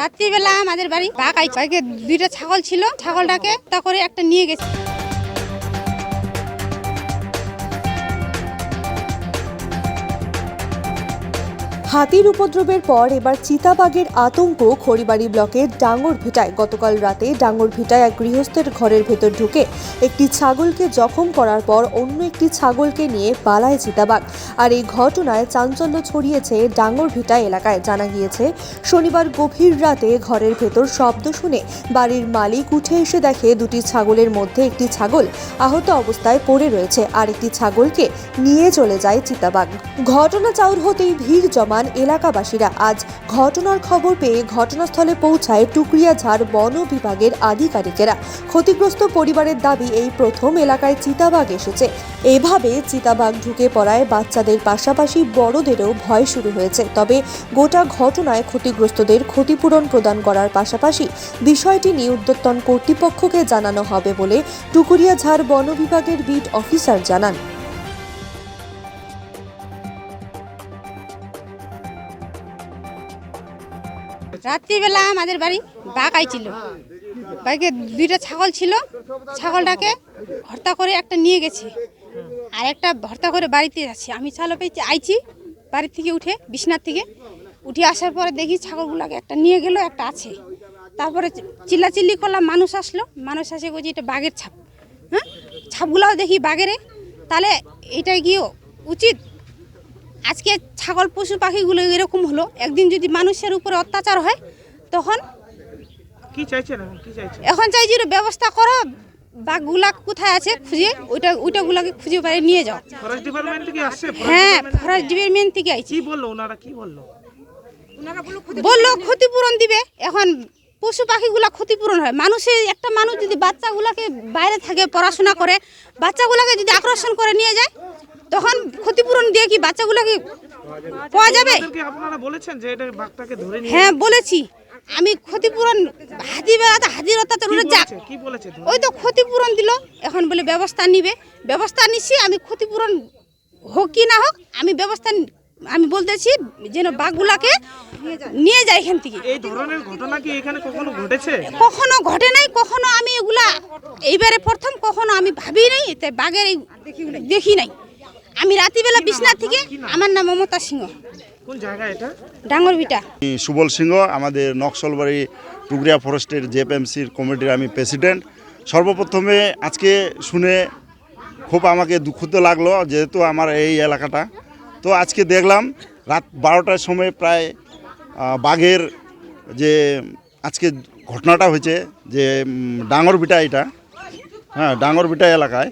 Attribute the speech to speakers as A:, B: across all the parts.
A: রাত্রিবেলা আমাদের বাড়ি বাঘ আইছে। দুইটা ছাগল ছিল ছাগলটাকে তা করে একটা নিয়ে গেছে।
B: হাতির উপদ্রবের পর এবার চিতাবাঘের আতঙ্ক। খড়িবাড়ি ব্লকের ডাঙ্গর ভিটায় গতকাল রাতে ডাঙ্গর ভিটায় এক গৃহস্থের ঘরের ভেতর ঢুকে একটি ছাগলকে জখম করার পর অন্য একটি ছাগলকে নিয়ে পালায় চিতাবাঘ। আর এই ঘটনায় চাঞ্চল্য ছড়িয়েছে ডাঙ্গর ভিটা এলাকায়। জানা গিয়েছে, শনিবার গভীর রাতে ঘরের ভেতর শব্দ শুনে বাড়ির মালিক উঠে এসে দেখে দুটি ছাগলের মধ্যে একটি ছাগল আহত অবস্থায় পড়ে রয়েছে। আর একটি ছাগলকে নিয়ে চলে যায় চিতাবাঘ। ঘটনা চাউর হতেই ভিড় জমান এলাকাবাসীরা। আজ ঘটনার খবর পেয়ে ঘটনাস্থলে পৌঁছায় টুকরিয়াঝাড় বন বিভাগের আধিকারিকেরা। ক্ষতিগ্রস্ত পরিবারের দাবি, এই প্রথম এলাকায় চিতাবাঘ এসেছে। এভাবে চিতাবাঘ ঢুকে পড়ায় বাচ্চাদের পাশাপাশি বড়দেরও ভয় শুরু হয়েছে। তবে গোটা ঘটনায় ক্ষতিগ্রস্তদের ক্ষতিপূরণ প্রদান করার পাশাপাশি বিষয়টি নিয়ে উদ্যোতন কর্তৃপক্ষকে জানানো হবে বলে টুকুরিয়াঝাড় বন বিভাগের বিট অফিসার জানান।
A: রাত্রিবেলা আমাদের বাড়ি বাঘ আইছিল। বাঘে দুইটা ছাগল ছিল। ছাগলটাকে ভর্তা করে একটা নিয়ে গেছে। আর একটা ভর্তা করে বাড়িতে যাচ্ছে আমি চালো পেয়েছি, আইছি বাড়ি থেকে উঠে, বিছনার থেকে। উঠে আসার পরে দেখি ছাগলগুলোকে একটা নিয়ে গেল, একটা আছে। তারপরে চিল্লাচিল্লি করলাম, মানুষ আসলো। মানুষ আসে বলছি, এটা বাঘের ছাপ। হ্যাঁ? ছাপগুলাও দেখি বাঘেরে। তাহলে এটা কি উচিত? আজকে ছাগল পশু পাখিগুলো এরকম হলো। একদিন যদি মানুষের উপরে অত্যাচার হয় তখন
C: কি চাইছেন এখন? কি চাইছেন?
A: এখন চাই যে ব্যবস্থা করো বাঘগুলা কোথায় আছে খুঁজে ওইটা ওইটাগুলাকে খুঁজে বাইরে নিয়ে যাও।
C: ফরেস্ট ডিপার্টমেন্ট থেকে আসছে?
A: হ্যাঁ ফরেস্ট ডিপার্টমেন্ট থেকে আইছি।
C: কি বলল ওনারা? কি বলল?
A: বলল ক্ষতিপূরণ দিবে। এখন পশু পাখিগুলা ক্ষতিপূরণ হয়। মানুষের একটা মানুষ যদি বাচ্চাগুলাকে বাইরে থাকে পড়াশোনা করে বাচ্চাগুলাকে যদি আকর্ষণ করে নিয়ে যায় তখন ক্ষতিপূরণ দিয়ে কি বাচ্চাগুলাকে পাওয়া যাবে?
C: আপনারা বলেছেন যে এটা বাঘটাকে ধরে নিয়ে
A: হ্যাঁ বলেছি। আমি ক্ষতিপূরণ হাতি বেড়াতে হাতির অত্যাচার ওরা যাক? ওই তো ক্ষতিপূরণ দিল। এখন বলে ব্যবস্থা নিবে। ব্যবস্থা নিচ্ছি আমি ক্ষতিপূরণ হোক কি না হোক আমি ব্যবস্থা আমি বলতেছি যেন বাঘগুলাকে নিয়ে যায় এখান থেকে।
C: এই ধরনের ঘটনা কি এখানে কখনো ঘটেছে?
A: কখনো ঘটে নাই কখনো আমি এগুলা এইবারে প্রথম কখনো আমি ভাবি নাই তাই বাঘের দেখি নাই। আমি রাতিবেলা বিছনার থেকে আমার নাম মমতা সিংহ।
C: কোন জায়গা এটা?
A: ডাঙ্গর ভিটা।
D: আমি সুবল সিংহ আমাদের নকশলবাড়ি টুকরিয়া ফরেস্টের জেপিএমসির কমিটির আমি প্রেসিডেন্ট। সর্বপ্রথমে আজকে শুনে খুব আমাকে দুঃখিত লাগল যেহেতু আমার এই এলাকাটা। তো আজকে দেখলাম রাত বারোটার সময় প্রায় বাঘের যে আজকে ঘটনাটা হয়েছে যে ডাঙর বিটা এটা। হ্যাঁ ডাঙর বিটা এলাকায়।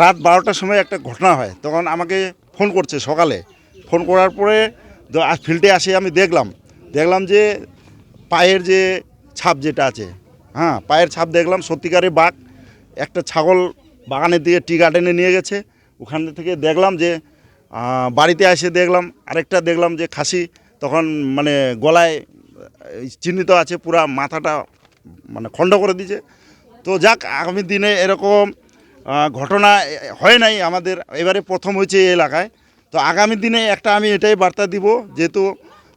D: রাত বারোটার সময় একটা ঘটনা হয়। তখন আমাকে ফোন করছে সকালে। ফোন করার পরে ফিল্ডে আসে আমি দেখলাম। দেখলাম যে পায়ের যে ছাপ যেটা আছে হ্যাঁ পায়ের ছাপ দেখলাম সত্যিকারের বাঘ। একটা ছাগল বাগানের দিকে টি গার্ডেনে নিয়ে গেছে। ওখান থেকে দেখলাম যে বাড়িতে এসে দেখলাম, আরেকটা দেখলাম যে খাসি তখন মানে গলায় চিহ্নিত আছে, পুরা মাথাটা মানে খণ্ড করে দিয়েছে। তো যাক, আগামী দিনে এরকম ঘটনা হয় নাই, আমাদের এবারে প্রথম হয়েছে এই এলাকায়। তো আগামী দিনে একটা আমি এটাই বার্তা দিব, যেহেতু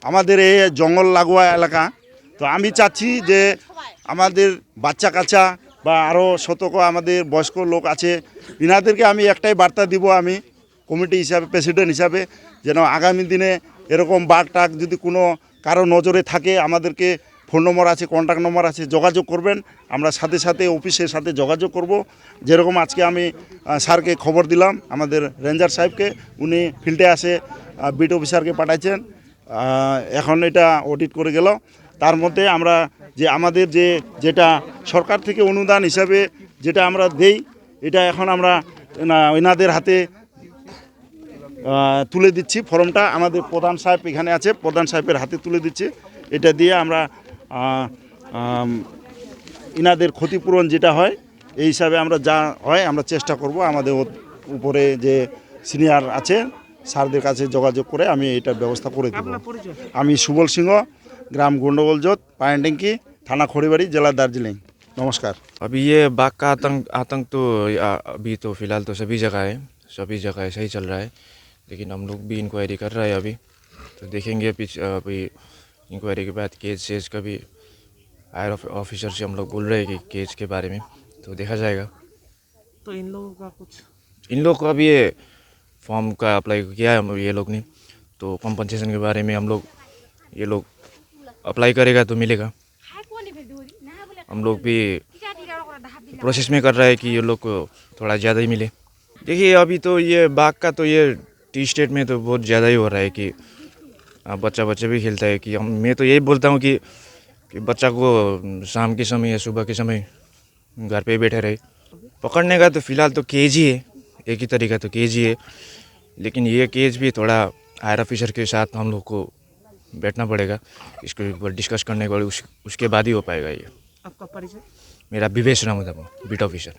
D: আমাদের এই জঙ্গল লাগোয়া এলাকা, তো আমি চাচ্ছি যে আমাদের বাচ্চা কাচ্চা বা আরও শতক আমাদের বয়স্ক লোক আছে, ইনাদেরকে আমি একটাই বার্তা দিব আমি, কমিটি হিসাবে, প্রেসিডেন্ট হিসাবে, যেন আগামী দিনে এরকম বাঘ টাক যদি কোনো কারও নজরে থাকে, আমাদেরকে ফোন নম্বর আছে কন্ট্যাক্ট নম্বর আছে, যোগাযোগ করবেন। আমরা সাথে সাথে অফিসের সাথে যোগাযোগ করব। যেরকম আজকে আমি স্যারকে খবর দিলাম, আমাদের রেঞ্জার সাহেবকে, উনি ফিল্ডে আসে বিট অফিসারকে পাঠাইছেন। এখন এটা অডিট করে গেল। তার মধ্যে আমরা যে আমাদের যে, যেটা সরকার থেকে অনুদান হিসাবে যেটা আমরা দেই, এটা এখন আমরা এনাদের হাতে তুলে দিচ্ছি। ফর্মটা আমাদের প্রধান সাহেব এখানে আছে, প্রধান সাহেবের হাতে তুলে দিচ্ছি। এটা দিয়ে আমরা ইনাদের ক্ষতিপূরণ যেটা হয় এই হিসাবে আমরা যা হয় আমরা চেষ্টা করব আমাদের ওর উপরে যে সিনিয়র আছে স্যারদের কাছে যোগাযোগ করে আমি এটার ব্যবস্থা করে দেব
C: আপনার পরিচয়
D: আমি সুবল সিংহ গ্রাম গন্ডগোল জোট পায়নডেঙ্কি থানা খড়িবাড়ি জেলা দার্জিলিং নমস্কার
E: अभी ये बाघ का आतंक आतंक तो आ, अभी तो फिलहाल तो सभी जगह है सभी जगह सही चल रहा है लेकिन हम लोग भी इंक्वायरी कर रहे हैं अभी तो देखेंगे पीछे अभी इंक्वायरी के बाद केज सेज का भी हायर ऑफिसर से हम लोग बोल रहे हैं कि केज के बारे में तो देखा जाएगा।
C: तो इन लोगों का कुछ
E: इन लोग का भी ये फॉर्म का अप्लाई किया है ये लोग ने। तो कॉम्पनसेशन के बारे में हम लोग ये लोग अप्लाई करेगा तो मिलेगा। हम लोग भी प्रोसेस में कर रहा है कि ये लोग को थोड़ा ज़्यादा ही मिले। देखिए अभी तो ये बाघ का तो ये टी स्टेट में तो बहुत ज़्यादा ही हो रहा है कि बच्चा बच्चा भी खेलता है कि हम मैं तो यही बोलता हूँ कि, कि बच्चा को शाम के समय या सुबह के समय घर पे ही बैठे रहे। पकड़ने का तो फ़िलहाल तो केज ही है एक ही तरीका तो केज ही है। लेकिन ये केज भी थोड़ा हायर ऑफिसर के साथ हम लोग को बैठना पड़ेगा इसके ऊपर डिस्कस करने के बाद उस, उसके बाद ही हो पाएगा ये।
C: आपका परिचय?
E: मेरा विवेश राम बीट ऑफिसर